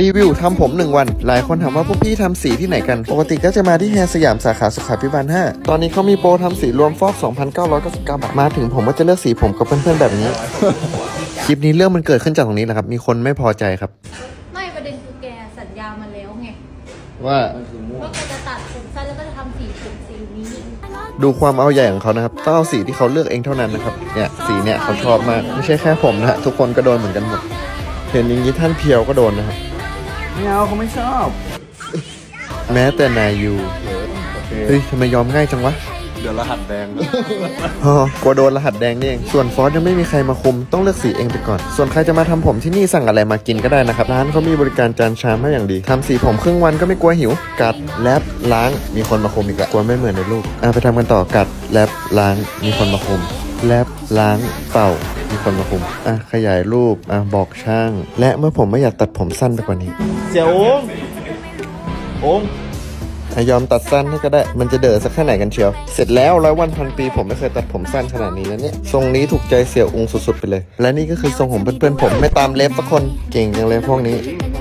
รีวิวทำผม 1 วัน หลายคนถามว่าพวกพี่ทำสีที่ไหนกัน ปกติก็จะมาที่แฮร์สยามสาขาสุขาพิบาล 5 ตอนนี้เขามีโปรทำสีรวมฟอก 2,999 บาท มาถึงผมก็จะเลือกสีผมกับเพื่อนๆแบบนี้ คลิปนี้เรื่องมันเกิดขึ้นจากตรงนี้แหละครับ มีคนไม่พอใจครับ ไม่ประเด็นคือแกสัญญามาแล้วไง ว่า ว่าแกจะตัดผมสั้นแล้วก็จะทำสีผมสีนี้ ดูความเอาใหญ่ของเขานะครับ ต้องเอาสีที่เขาเลือกเองเท่านั้นนะครับ เนี่ยสีเนี่ยเขาชอบมาก ไม่ใช่แค่ผมนะฮะทุกคนก็โดนเหมือนกันหมด เห็นอย่างนี้ท่านเพียวก็โดนนะครับ ไม่เอาเขาไม่ชอบ แม้แต่นายยูโอเคเฮ้ยทำไมยอมง่ายจังวะ เดี๋ยวรหัสแดงนะอ๋อกลัวโดนรหัสแดงนี่เอง ส่วนฟอสยังไม่มีใครมาคุม ต้องเลือกสีเองไปก่อน ส่วนใครจะมาทำผมที่นี่สั่งอะไรมากินก็ได้นะครับ ร้านเขามีบริการจานชามให้อย่างดี ทำสีผมครึ่งวันก็ไม่กลัวหิว กัด แลบล้าง มีคนมาคุมอีกละกลัวไม่เหมือนในรูปอะไปทำกันต่อ กัด แลบล้าง มีคนมาคุม แลบล้าง เป่า มีคนมาคุมอะขยายรูปอะบอกช่าง และเมื่อผมไม่อยากตัดผมสั้นไปกว่านี้ เสียโองโองอะยอมตัดสั้นให้ก็ได้ มันจะเด๋อสักแค่ไหนกันเชียว เสร็จแล้วร้อยวันพันปีผมไม่เคยตัดผมสั้นขนาดนี้นะเนี่ย ทรงนี้ถูกใจเสี่ยวอุงสุดๆไปเลย และนี่ก็คือทรงผมเพื่อนๆผมไม่ตามเล็บสักคน เก่งจังเลยพวกนี้อัน